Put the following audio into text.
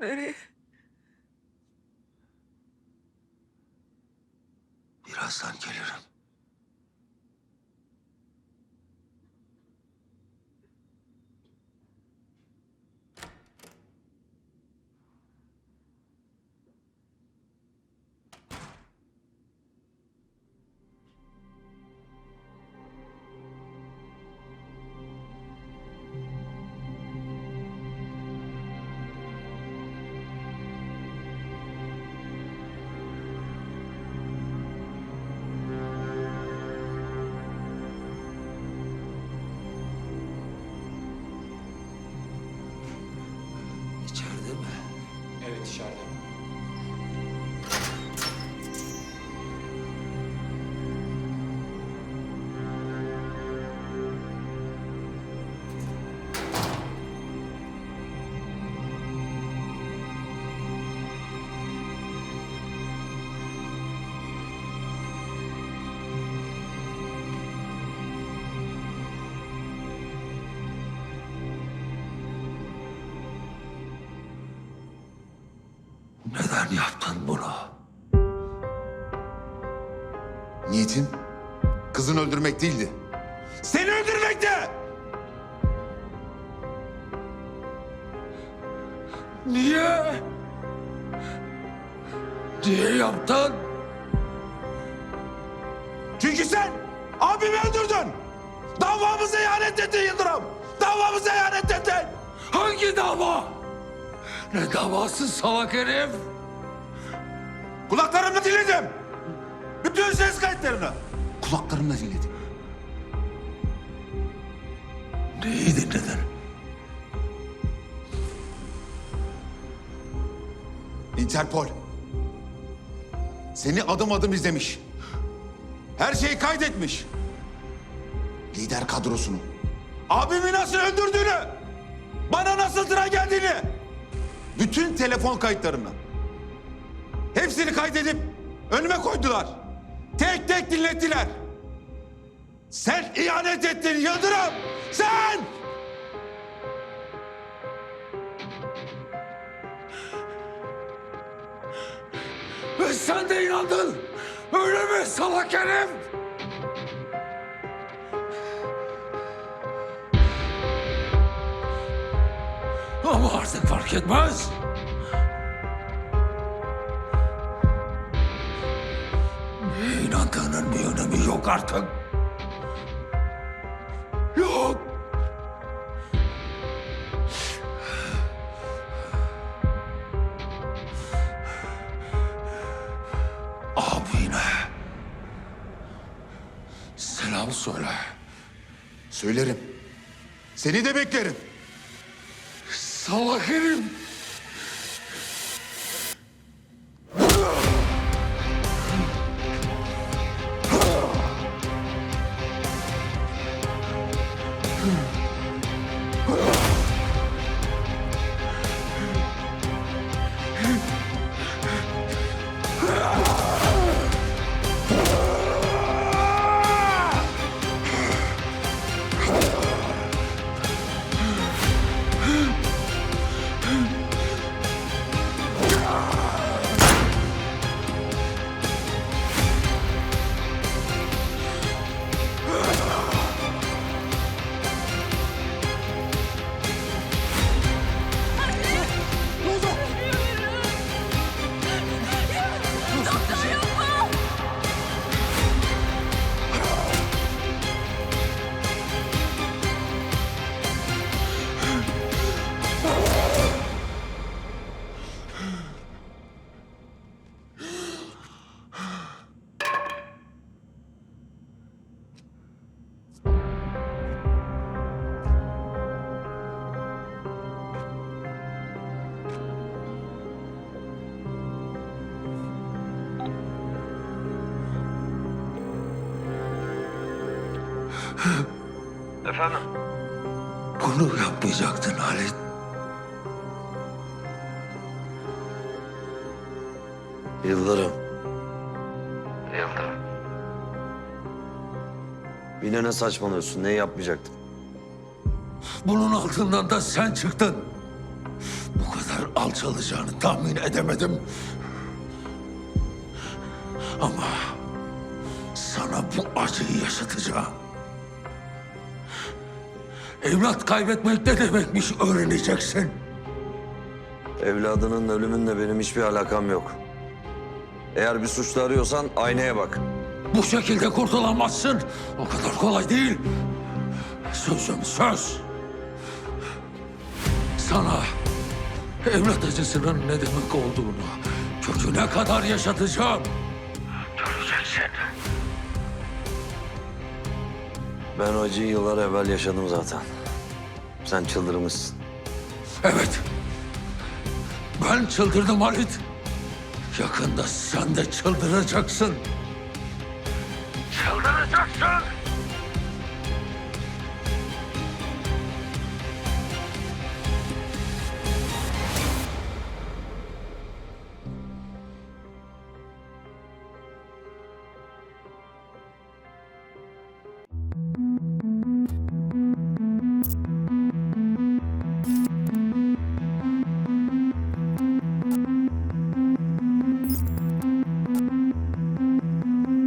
Nereye? Birazdan gelirim. Evet Neden yaptın bunu? Niyetin kızını öldürmek değildi. Seni öldürmekti! Niye? Niye yaptın? Çünkü sen abimi öldürdün. Davamıza ihanet ettin Yıldırım. Davamıza ihanet ettin. Hangi dava? Ne davası salak herif? Kulaklarımla dinledim. Bütün ses kayıtlarını. Kulaklarımla dinledim. Neyi dinledin? Interpol. Seni adım adım izlemiş. Her şeyi kaydetmiş. Lider kadrosunu. Abimi nasıl öldürdüğünü. Bana nasıl sıra geldiğini. Bütün telefon kayıtlarını. Hepsini kaydedip önüme koydular. Tek tek dinlettiler. Sen ihanet ettin Yıldırım. Sen! Ve sen de inandın. Öyle mi salak herif? Ama artık fark etmez. Neye inandığının bir önemi yok artık. Yok. Abine. Selam söyle. Söylerim. Seni de beklerim. Salak herif. Efendim? Bunu yapmayacaktın Halit. Yıldırım. Yıldırım. Yine ne saçmalıyorsun? Ne yapmayacaktım? Bunun altından da sen çıktın. Bu kadar kadar alçalacağını tahmin edemedim. Ama sana bu acıyı yaşatacağım. Evlat kaybetmek ne demekmiş öğreneceksin. Evladının ölümünle benim hiçbir alakam yok. Eğer bir suçlu arıyorsan aynaya bak. Bu şekilde kurtulamazsın. O kadar kolay değil. Sözüm söz. Sana evlat acısının ne demek olduğunu köküne kadar yaşatacağım. Ben o acıyı yıllar evvel yaşadım zaten. Sen çıldırmışsın. Evet. Ben çıldırdım Halit. Yakında sen de çıldıracaksın. Çıldıracaksın.